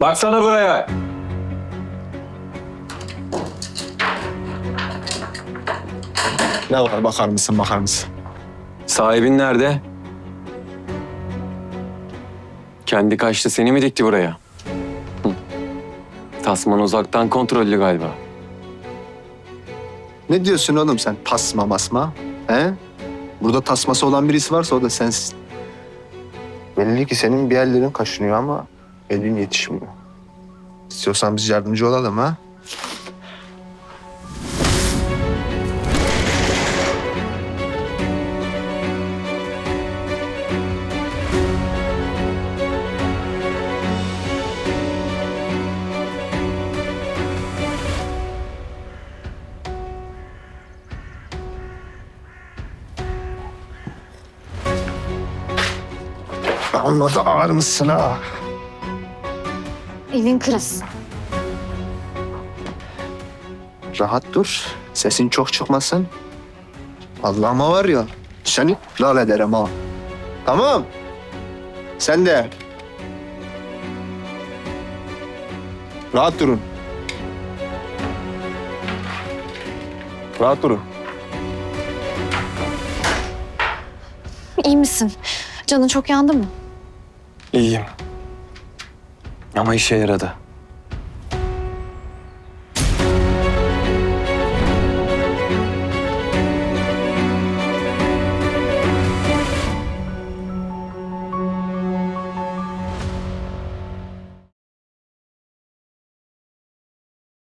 Baksana buraya. Ne var bakar mısın bakar mısın? Sahibin nerede? Kendi kaçtı seni mi dikti buraya? Hı. Tasman uzaktan kontrollü galiba. Ne diyorsun oğlum sen tasma masma? He? Burada tasması olan birisi varsa o da sensin. Belli ki senin bir yerlerin kaşınıyor ama elin yetişmiyor. İstiyorsan biz yardımcı olalım ha? Amma da ağır mısın ha? Elin kırılsın. Rahat dur. Sesin çok çıkmasın. Allah'ıma var ya seni lal ederim ha. Tamam. Sen de. Rahat durun. Rahat durun. İyi misin? Canın çok yandı mı? İyiyim. Ama işe yaradı.